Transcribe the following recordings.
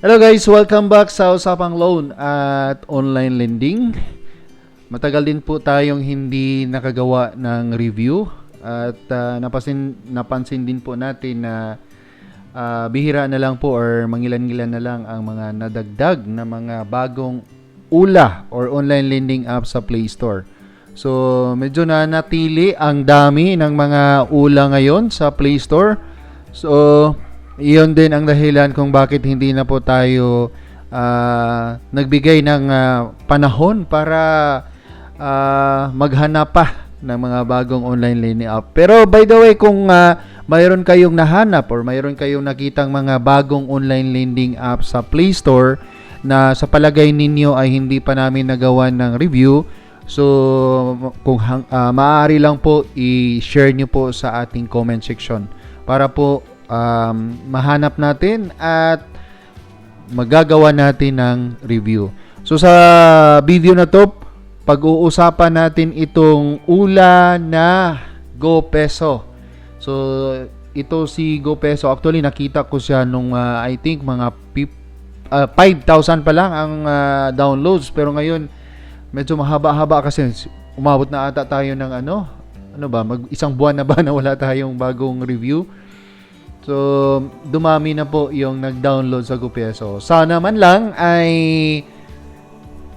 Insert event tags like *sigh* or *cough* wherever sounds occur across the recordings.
Hello guys, welcome back sa Usapang Loan at Online Lending. Matagal din po tayong hindi nakagawa ng review at ah, napansin, napansin din po natin na ah, bihira na lang po or mangilan-ngilan na lang ang mga nadagdag na mga bagong ULA or online lending app sa Play Store. So, medyo na natili ang dami ng mga ULA ngayon sa Play Store. So, iyon din ang dahilan kung bakit hindi na po tayo ah, nagbigay ng ah, panahon para ah, maghanap pa ng mga bagong online lending app. Pero by the way, kung ah, mayroon kayong nahanap or mayroon kayong nakitang mga bagong online lending app sa Play Store na sa palagay ninyo ay hindi pa namin nagawa ng review, so kung ah, maaari lang po i-share nyo po sa ating comment section para po um, mahanap natin at magagawa natin ng review. So sa video na to, pag-uusapan natin itong ula na Go Peso. So ito si Go Peso, actually nakita ko siya nung ah, I think mga ah, 5,000 pa lang ang ah, downloads. Pero ngayon medyo mahaba-haba kasi. Umabot na ata tayo ng ano? Ano ba? Mag isang buwan na ba *laughs* na wala tayong bagong review So, dumami na po yung nag-download sa GoPeso. Sana man lang ay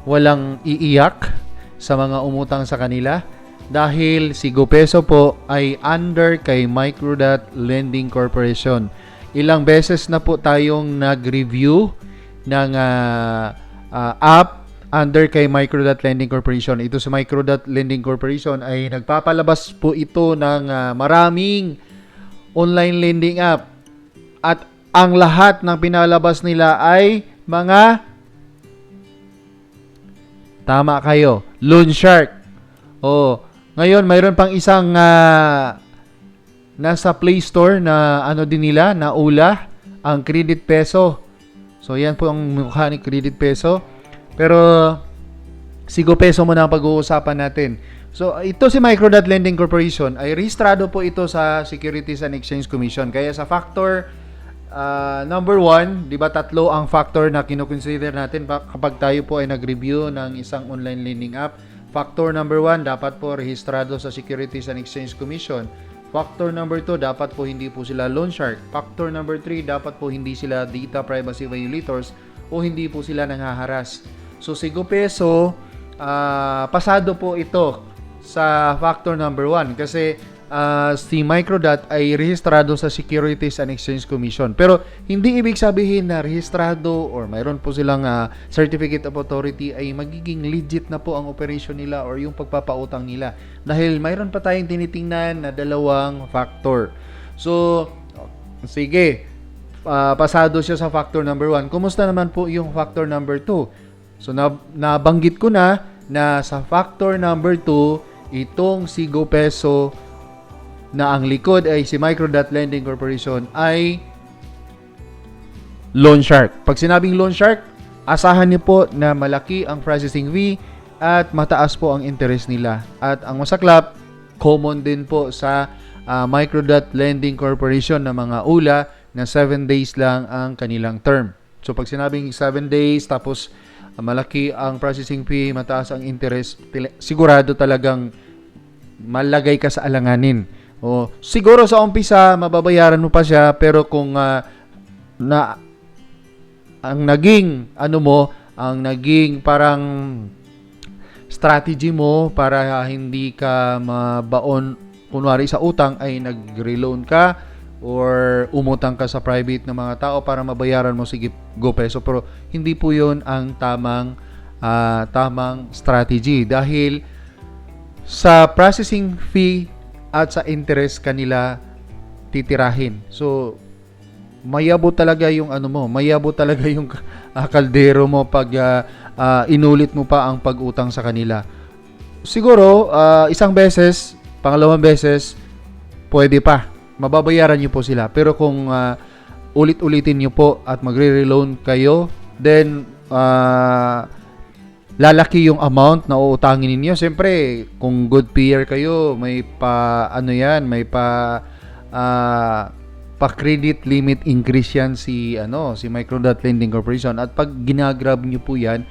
walang iiyak sa mga umutang sa kanila dahil si GoPeso po ay under kay Microdot Lending Corporation. Ilang beses na po tayong nag-review ng ah, ah, app under kay Microdot Lending Corporation. Ito si Microdot Lending Corporation ay nagpapalabas po ito ng ah, maraming online lending app. At ang lahat ng pinalabas nila ay mga Tama kayo, loan shark. Oh, ngayon mayroon pang isang ah, nasa Play Store na ano din nila, na ula, ang Credit Peso. So yan po ang mukha ni Credit Peso. Pero Sigo Peso muna ang pag-uusapan natin. So, ito si Microdot Lending Corporation ay rehistrado po ito sa Securities and Exchange Commission. Kaya sa factor ah, number one, di ba tatlo ang factor na kinukonsider natin pa- kapag tayo po ay nag-review ng isang online lending app. Factor number one, dapat po rehistrado sa Securities and Exchange Commission. Factor number two, dapat po hindi po sila loan shark. Factor number three, dapat po hindi sila data privacy violators o hindi po sila nanghaharas. So, si Peso, ah, pasado po ito sa factor number one kasi ah, si Microdot ay rehistrado sa Securities and Exchange Commission. Pero hindi ibig sabihin na rehistrado or mayroon po silang ah, Certificate of Authority ay magiging legit na po ang operation nila or yung pagpapautang nila. Dahil mayroon pa tayong tinitingnan na dalawang factor. So, sige, ah, pasado siya sa factor number one. Kumusta naman po yung factor number two? So, na, nabanggit ko na na sa factor number 2, itong si GoPeso na ang likod ay si Microdot Lending Corporation ay loan shark. Pag sinabing loan shark, asahan niyo po na malaki ang processing fee at mataas po ang interest nila. At ang masaklap, common din po sa ah, Microdot Lending Corporation na mga ula na 7 days lang ang kanilang term. So pag sinabing 7 days tapos malaki ang processing fee, mataas ang interest, sigurado talagang malagay ka sa alanganin. O siguro sa umpisa mababayaran mo pa siya pero kung ah, na ang naging ano mo, ang naging parang strategy mo para hindi ka mabaon kunwari sa utang ay nag-reloan ka or umutang ka sa private ng mga tao para mabayaran mo sige go peso pero hindi po 'yon ang tamang ah, tamang strategy dahil sa processing fee at sa interest kanila titirahin. So mayabo talaga yung ano mo, mayabo *laughs* talaga yung ah, kaldero mo pag ah, ah, inulit mo pa ang pag-utang sa kanila. Siguro ah, isang beses, pangalawang beses pwede pa. Mababayaran niyo po sila. Pero kung ah, ulit-ulitin niyo po at magre-reloan kayo, then ah, lalaki yung amount na uutangin ninyo. Siyempre, kung good payer kayo, may pa ano yan, may pa ah, pa-credit limit increase yan si ano si Microdot Lending Corporation at pag ginagrab nyo po yan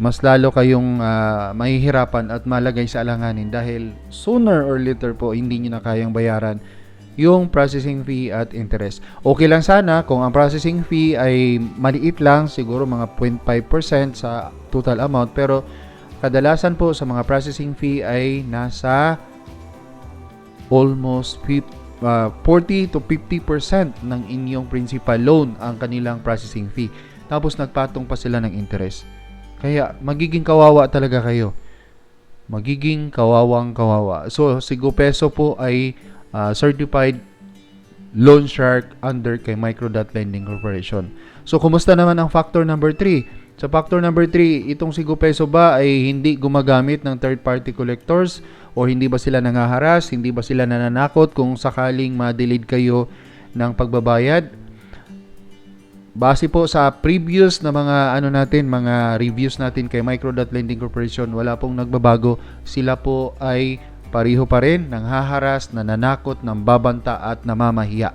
mas lalo kayong ah, mahihirapan at malagay sa alanganin dahil sooner or later po hindi nyo na kayang bayaran yung processing fee at interest. Okay lang sana kung ang processing fee ay maliit lang, siguro mga 0.5% sa total amount pero kadalasan po sa mga processing fee ay nasa almost fif- uh, 40 to 50% ng inyong principal loan ang kanilang processing fee. Tapos nagpatong pa sila ng interest. Kaya magiging kawawa talaga kayo. Magiging kawawang kawawa. So, si Peso po ay uh, certified loan shark under kay Microdot Lending Corporation. So, kumusta naman ang factor number 3? Sa factor number 3, itong si Peso ba ay hindi gumagamit ng third-party collectors o hindi ba sila nangaharas, hindi ba sila nananakot kung sakaling ma-delayed kayo ng pagbabayad? Base po sa previous na mga ano natin, mga reviews natin kay Microdot Lending Corporation, wala pong nagbabago. Sila po ay pariho pa rin, nang haharas, nananakot, nang babanta at namamahiya.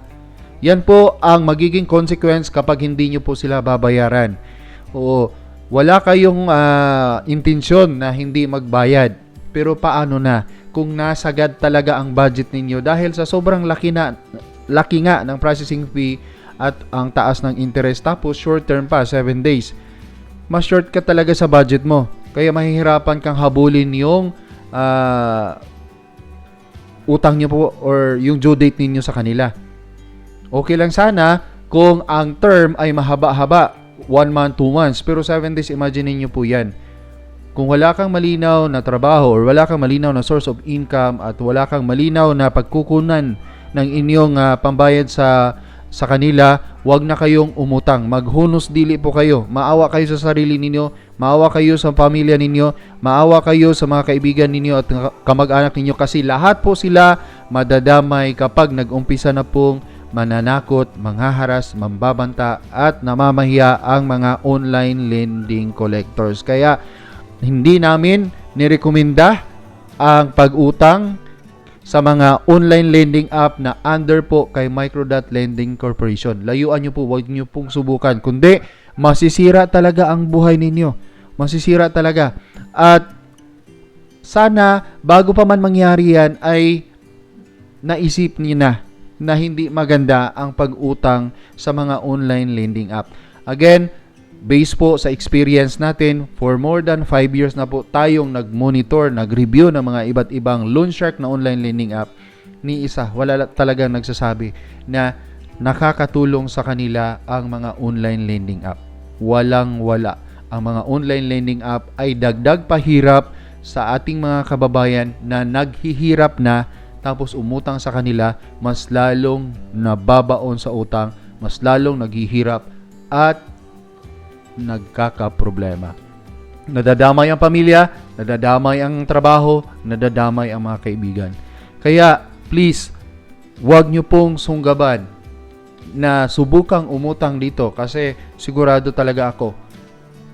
Yan po ang magiging consequence kapag hindi nyo po sila babayaran. Oo, wala kayong ah, intensyon na hindi magbayad. Pero paano na kung nasagad talaga ang budget ninyo dahil sa sobrang laki na laki nga ng processing fee at ang taas ng interest tapos short term pa 7 days. Mas short ka talaga sa budget mo. Kaya mahihirapan kang habulin yung ah, utang nyo po or yung due date ninyo sa kanila. Okay lang sana kung ang term ay mahaba-haba, 1 month, 2 months, pero 7 days, imagine niyo po yan. Kung wala kang malinaw na trabaho or wala kang malinaw na source of income at wala kang malinaw na pagkukunan ng inyong ah, pambayad sa sa kanila, wag na kayong umutang. Maghunos dili po kayo. Maawa kayo sa sarili ninyo, maawa kayo sa pamilya ninyo, maawa kayo sa mga kaibigan ninyo at kamag-anak ninyo kasi lahat po sila madadamay kapag nag-umpisa na pong mananakot, manghaharas, mambabanta at namamahiya ang mga online lending collectors. Kaya hindi namin nirekomenda ang pag-utang sa mga online lending app na under po kay Microdot Lending Corporation. Layuan nyo po, huwag nyo pong subukan. Kundi, masisira talaga ang buhay ninyo. Masisira talaga. At sana, bago pa man mangyari yan, ay naisip niyo na na hindi maganda ang pag-utang sa mga online lending app. Again, based po sa experience natin, for more than 5 years na po tayong nag-monitor, nag-review ng mga iba't ibang loan shark na online lending app, ni isa, wala la- talagang nagsasabi na nakakatulong sa kanila ang mga online lending app. Walang wala. Ang mga online lending app ay dagdag pahirap sa ating mga kababayan na naghihirap na tapos umutang sa kanila, mas lalong nababaon sa utang, mas lalong naghihirap at nagkakaproblema. Nadadamay ang pamilya, nadadamay ang trabaho, nadadamay ang mga kaibigan. Kaya, please, huwag nyo pong sunggaban na subukang umutang dito kasi sigurado talaga ako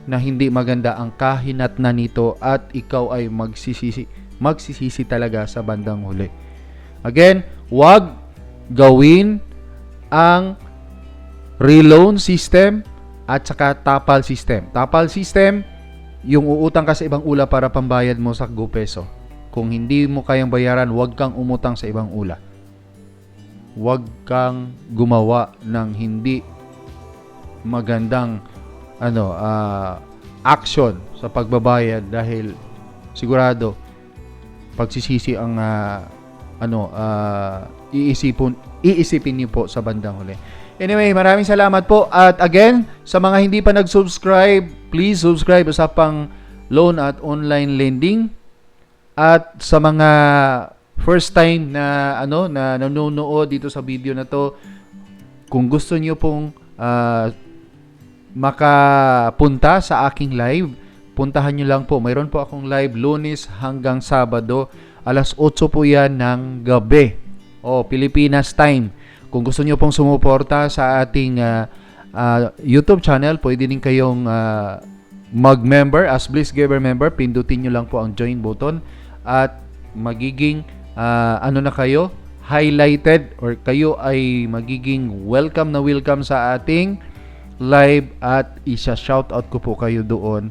na hindi maganda ang kahinat na nito at ikaw ay magsisisi, magsisisi talaga sa bandang huli. Again, huwag gawin ang reloan system at saka tapal system. Tapal system, yung uutang ka sa ibang ula para pambayad mo sa go peso. Kung hindi mo kayang bayaran, huwag kang umutang sa ibang ula. Huwag kang gumawa ng hindi magandang ano ah, action sa pagbabayad dahil sigurado pagsisisi ang ah, ano ah, iisipon iisipin niyo po sa bandang huli. Anyway, maraming salamat po. At again, sa mga hindi pa nag-subscribe, please subscribe sa pang loan at online lending. At sa mga first time na ano na nanonood dito sa video na to, kung gusto niyo pong ah, makapunta sa aking live, puntahan nyo lang po. Mayroon po akong live lunes hanggang Sabado. Alas 8 po yan ng gabi. O, Pilipinas time. Kung gusto nyo pong sumuporta sa ating ah, ah, YouTube channel, pwede din kayong ah, mag-member as Bliss Giver member. Pindutin nyo lang po ang join button at magiging ah, ano na kayo, highlighted or kayo ay magiging welcome na welcome sa ating live at isa shoutout ko po kayo doon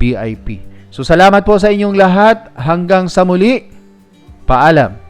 VIP. So salamat po sa inyong lahat. Hanggang sa muli. Paalam.